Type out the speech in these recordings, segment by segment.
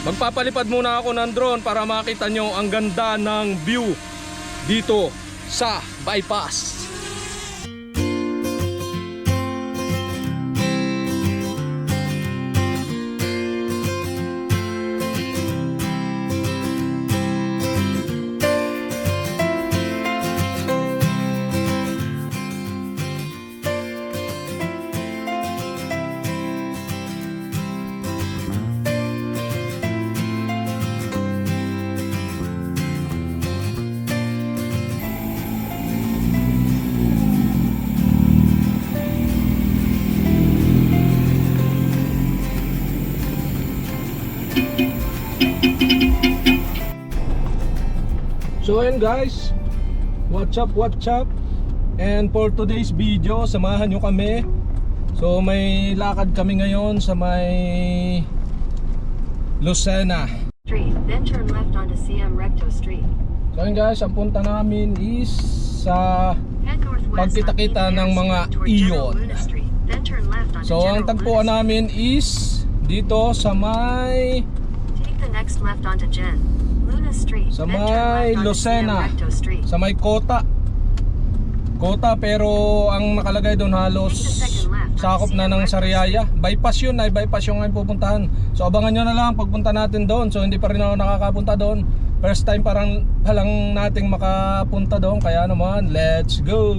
Magpapalipad muna ako ng drone para makita nyo ang ganda ng view dito sa bypass. So ayun guys, what's up, what's up? And for today's video, samahan nyo kami. So may lakad kami ngayon sa may Lucena. Street, then turn left onto CM Recto Street. So ayun guys, ang punta namin is sa Pagkita-kita on ng mga iyon. So ang tagpuan namin is dito sa may. Take the next left onto Gen. Sa may Lucena. Sa may Kota. Kota pero ang nakalagay doon halos sakop na ng Sariaya. Bypass yun ay bypass yung ngayon pupuntahan. So abangan nyo na lang pagpunta natin doon. So hindi pa rin ako nakakapunta doon. First time parang halang nating makapunta doon. Kaya naman, let's go!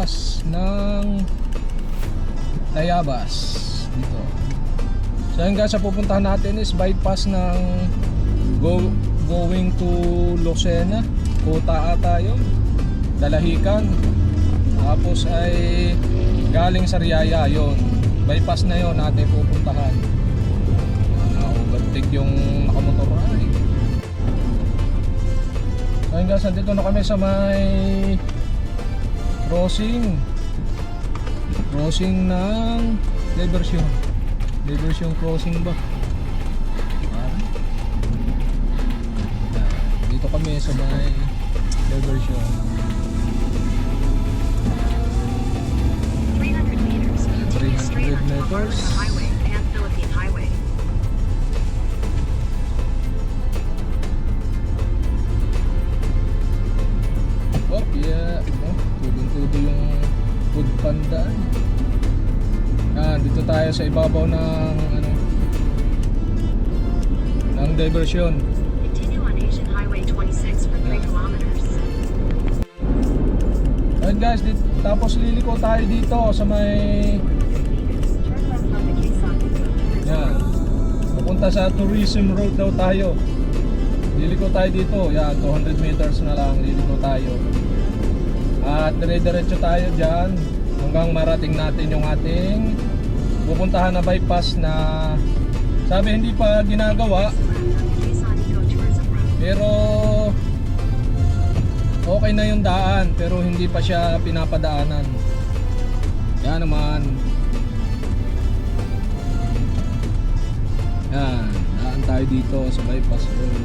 Bypass ng Tayabas dito. So yung guys, sa pupuntahan natin is bypass ng go, going to Lucena, Kota ata yun, Dalahican. Tapos ay galing sa Riyaya yun. Bypass na yun natin pupuntahan. Nakaubatig yung nakamotor ay. So yun guys, nandito na kami sa may crossing crossing ng diversion diversion crossing ba? Dito kami sa may diversion 300 meters. Continue 300 straight onto meters. Food panda ah dito tayo sa ibabaw ng ano ng diversion Continue on Asian Highway 26 for 3 kilometers. Ayun guys, tapos liliko tayo dito sa may Yan. Pupunta sa tourism road daw tayo. Liliko tayo dito. Yan, 200 meters na lang liliko tayo. At dire-diretso tayo dyan hanggang marating natin yung ating pupuntahan na bypass na sabi hindi pa ginagawa pero okay na yung daan pero hindi pa siya pinapadaanan. Yan naman. Yan, daan tayo dito sa bypass road.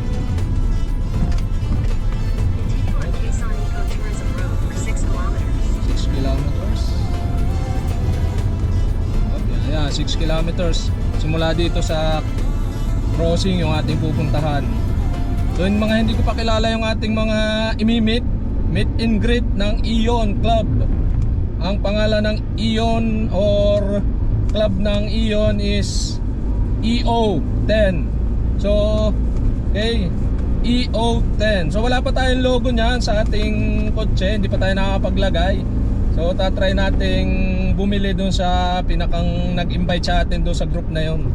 6 kilometers. Ayan, 6 kilometers. Simula dito sa crossing yung ating pupuntahan. So yung mga hindi ko pa kilala yung ating mga imimit, meet and greet ng Ion Club. Ang pangalan ng Ion or club ng Ion is EO10. So, okay, EO10. So wala pa tayong logo niyan sa ating kotse, hindi pa tayo nakakapaglagay. So tatry nating bumili doon sa pinakang nag-invite sa atin doon sa group na yon.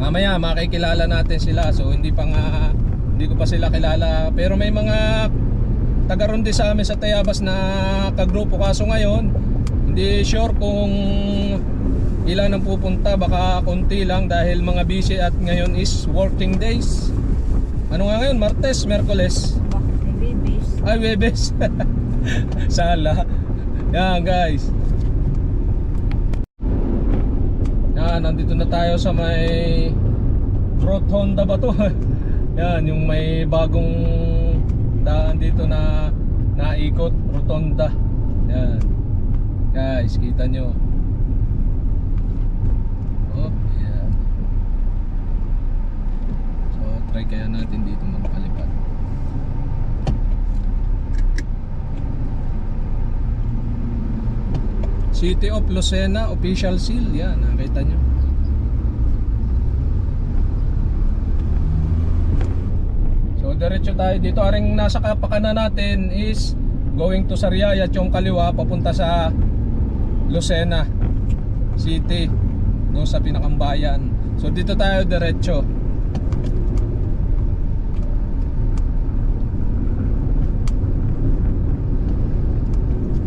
Mamaya makikilala natin sila. So hindi pa nga hindi ko pa sila kilala. Pero may mga taga ron din sa amin sa Tayabas na kagrupo. Kaso ngayon hindi sure kung ilan ang pupunta. Baka konti lang dahil mga busy at ngayon is working days. Ano nga ngayon? Martes, Merkoles? Ay Webes sala yan guys yan nandito na tayo sa may Rotonda ba to? Yan, yung may bagong daan dito na naikot, Rotonda. Yan. Guys, kita nyo. Oh, yan. So, try kaya natin dito City of Lucena official seal. Yan, nakita nyo. So diretso tayo dito. Aring nasa kapakanan natin is going to Sariaya at yung kaliwa papunta sa Lucena City. Doon sa pinakambayan. So dito tayo diretso.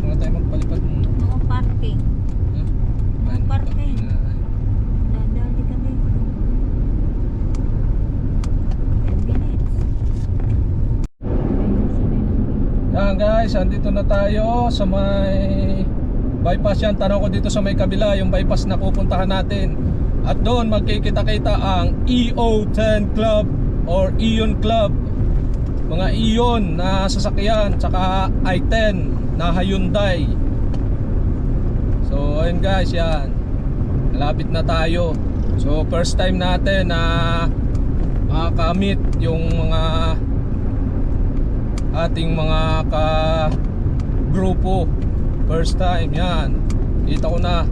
Muna tayo magpalipad muna. Mga parking. Huh? Mga parking. Dadali ka dito. 10 minutes. Yan guys, andito na tayo sa may bypass yan. Tanong ko dito sa may kabila, yung bypass na pupuntahan natin. At doon magkikita-kita ang EO10 Club or Ion Club. Mga Ion na sasakyan, tsaka i10 na Hyundai. So ayun guys, yan. Malapit na tayo. So first time natin na makakamit yung mga ating mga ka grupo first time yan. Kita ko na.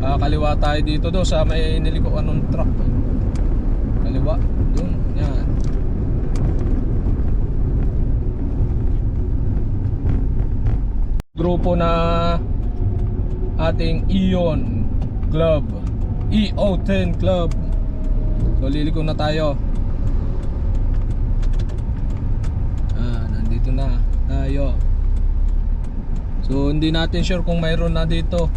Ah, kaliwa tayo dito do sa may niliko anong truck kaliwa dun yan. Grupo na ating Ion Club. EO10 Club. So liliko na tayo Nandito na tayo. So hindi natin sure kung mayroon na dito.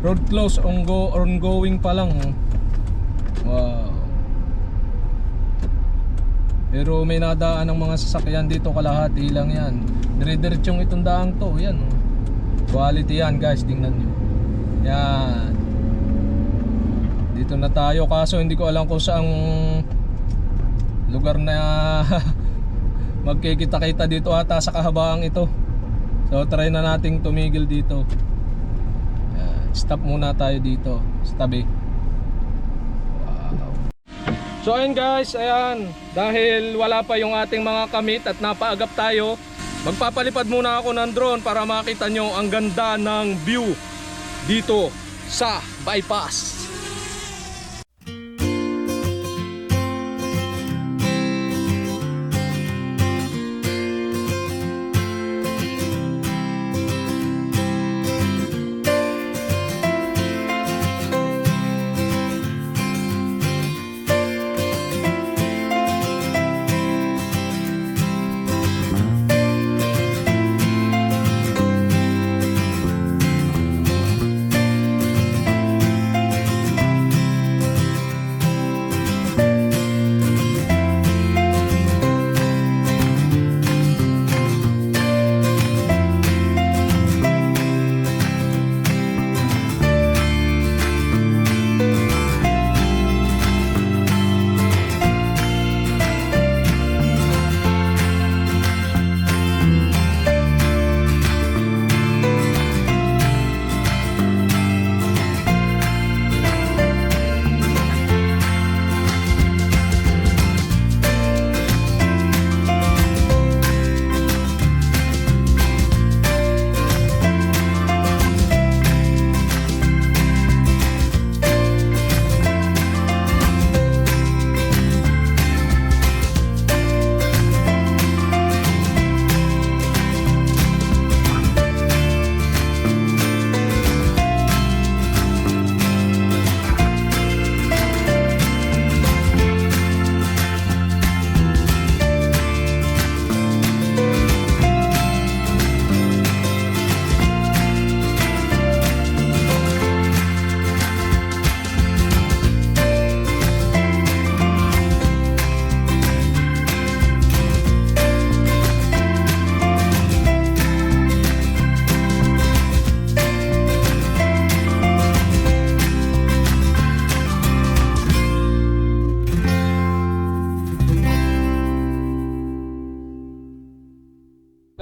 Road close ongo ongoing pa lang. oh. Wow. Pero may nadaan ng mga sasakyan dito kalahati lang yan. Dire-diretsong itong daang to. Yan. oh. Quality yan guys. Tingnan nyo. Yan. Dito na tayo. Kaso hindi ko alam kung saang lugar na magkikita-kita dito ata sa kahabaan ito. So try na nating tumigil dito. Yan. Stop muna tayo dito sa tabi. Wow. So ayun guys, ayan, dahil wala pa yung ating mga kamit at napaagap tayo, magpapalipad muna ako ng drone para makita nyo ang ganda ng view dito sa bypass.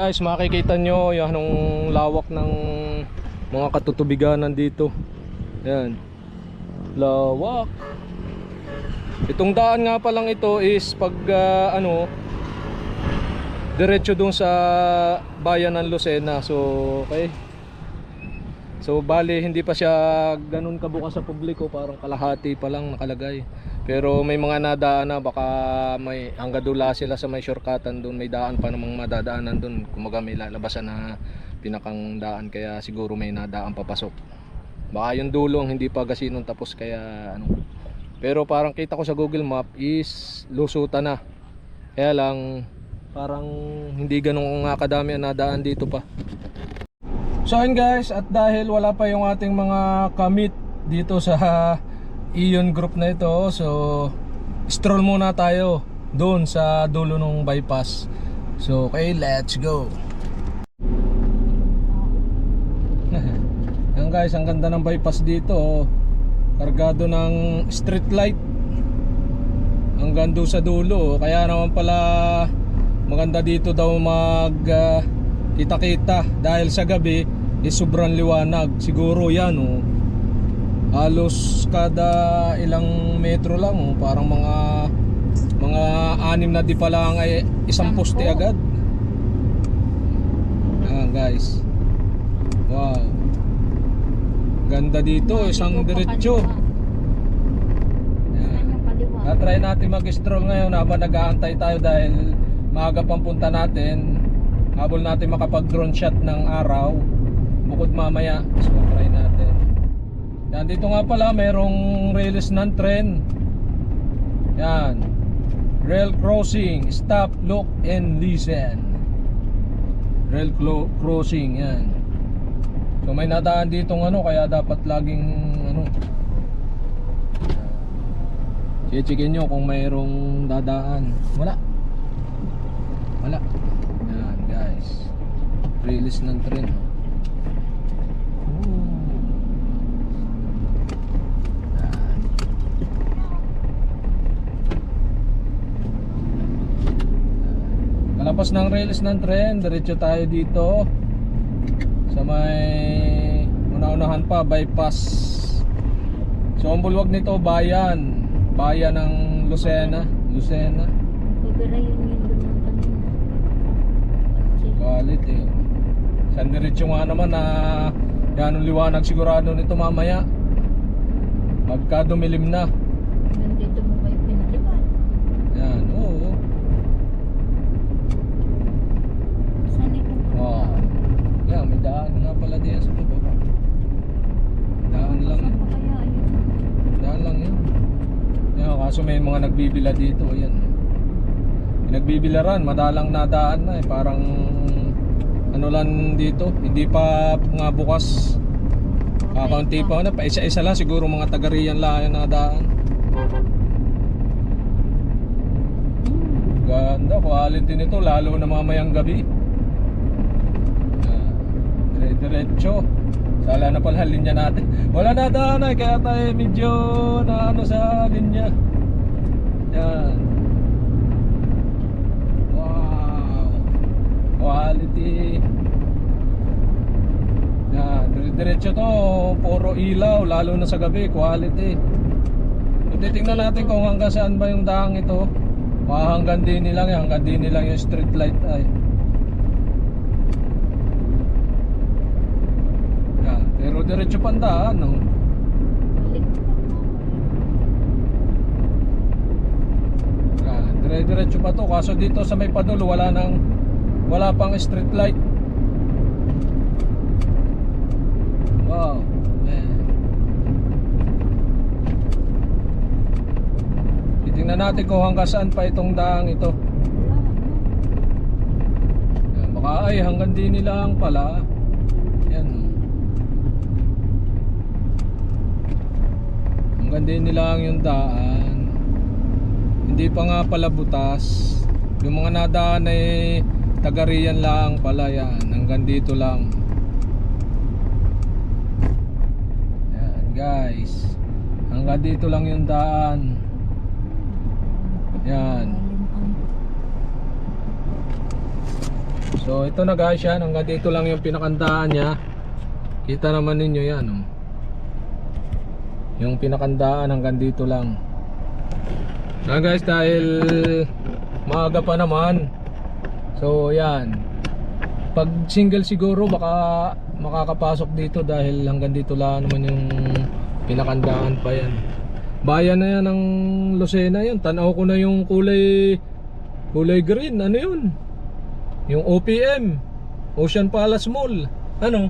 Guys, makikita nyo yan ang lawak ng mga katutubiganan dito. Yan. Lawak. Itong daan nga pa lang ito is pag ah, ano diretso dun sa bayan ng Lucena. So, okay. So, bali hindi pa siya ganun kabukas sa publiko, parang kalahati pa lang nakalagay. Pero may mga nadaan na baka may hangga dula sila sa may shortcutan doon, may daan pa namang madadaanan doon. Kumaga may lalabasan na pinakang daan kaya siguro may nadaan papasok. Baka yung dulong hindi pa gasinong tapos kaya ano. Pero parang kita ko sa Google Map is lusutan na. Kaya lang parang hindi ganun nga kadami ang nadaan dito pa. So guys, at dahil wala pa yung ating mga kamit dito sa Ion group na ito, so stroll muna tayo doon sa dulo ng bypass. So okay, let's go. Yan guys, ang ganda ng bypass dito. oh. Kargado ng street light. Hanggang doon sa dulo. oh. Kaya naman pala maganda dito daw mag ah, kita-kita dahil sa gabi is sobrang liwanag. Siguro yan oh. Halos kada ilang metro lang oh, parang mga mga anim na di pa lang ay isang Sampo. poste agad. Ayan guys. Wow. Ganda dito, isang diretsyo. yung kaliwa? Na-try natin mag-stroll ngayon habang nag-aantay tayo dahil maaga pang punta natin. Habol natin makapag-drone shot ng araw. Bukod mamaya. So, try. Yan, dito nga pala mayroong railis ng tren. Yan. Rail crossing. Stop, look, and listen. Rail crossing. Yan. So may nadaan ditong ano kaya dapat laging ano Checkin nyo kung mayroong dadaan. Wala. Wala. Yan guys. Release ng tren. Ooh. Yan. Kalabas ng release ng tren, diretso tayo dito sa may una-unahan pa bypass. So ang bulwag nito bayan, bayan ng Lucena, Lucena. Kasi Quality. San diretso nga naman na yan ang liwanag sigurado nito mamaya. Pagka dumilim na. nandito mo ba yung pinalipan? Yan, oo. Saan ito? Oh. Yan, may daan nga pala diyan sa baba. Daan lang Saan yun. pa kaya yun? Daan lang yun. Yan, kaso may mga nagbibila dito. Yan. May nagbibilaran, madalang nadaan na eh. Parang ano lang dito. Hindi pa nga bukas. Kakaunti pa na. Pa isa-isa lang. Siguro mga tagariyan lang yung nadaan. Ganda. Quality nito. Lalo na mamayang gabi. Ah, Dire-diretso. Sala na pala linya natin. Wala na daan eh, kaya tayo medyo na ano sa linya. Yan. Wow. Quality. Yan, dire-diretso to, puro ilaw, lalo na sa gabi, quality. Titingnan natin kung hanggang saan ba yung daang ito. Baka hanggang din nilang, hanggang din nilang yung street light ay. Yan, pero diretso pa ang daan, no? Yan, dire-diretso pa to. Kaso dito sa may padulo, wala nang, wala pang street light. Wow. Yan. Titingnan natin kung hanggang saan pa itong daang ito. Baka ay hanggang di nilang pala. Yan. Di nilang yung daan. Hindi pa nga pala butas. Yung mga nadaan ay tagariyan lang pala yan. Hanggang dito lang. Yan guys. Hanggang dito lang yung daan. Yan. So ito na guys yan, hanggang dito lang yung pinakandaan niya. Kita naman ninyo yan oh. Yung pinakandaan hanggang dito lang. Na guys dahil maaga pa naman. So yan. Pag single siguro baka makakapasok dito dahil hanggang dito lang naman yung pinakandaan pa yan. Bayan na yan ng Lucena yan. Tanaw ko na yung kulay kulay green. Ano yun? Yung OPM. Ocean Palace Mall. Ano?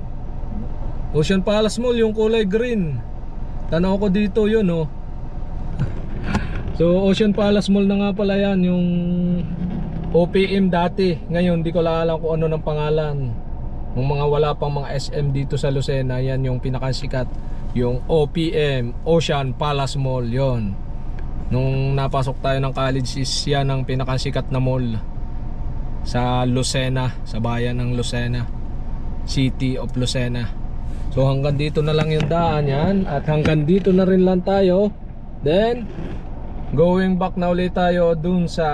Ocean Palace Mall yung kulay green. Tanaw ko dito yun oh. So Ocean Palace Mall na nga pala yan yung OPM dati. Ngayon di ko lang alam kung ano ng pangalan. Yung mga wala pang mga SM dito sa Lucena, yan yung pinakasikat. Yung OPM, Ocean Palace Mall, yon. Nung napasok tayo ng college is yan ang pinakasikat na mall sa Lucena, sa bayan ng Lucena. City of Lucena. So hanggang dito na lang yung daan yan at hanggang dito na rin lang tayo. Then going back na ulit tayo dun sa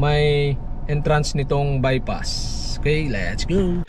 may entrance nitong bypass. Okay, let's go.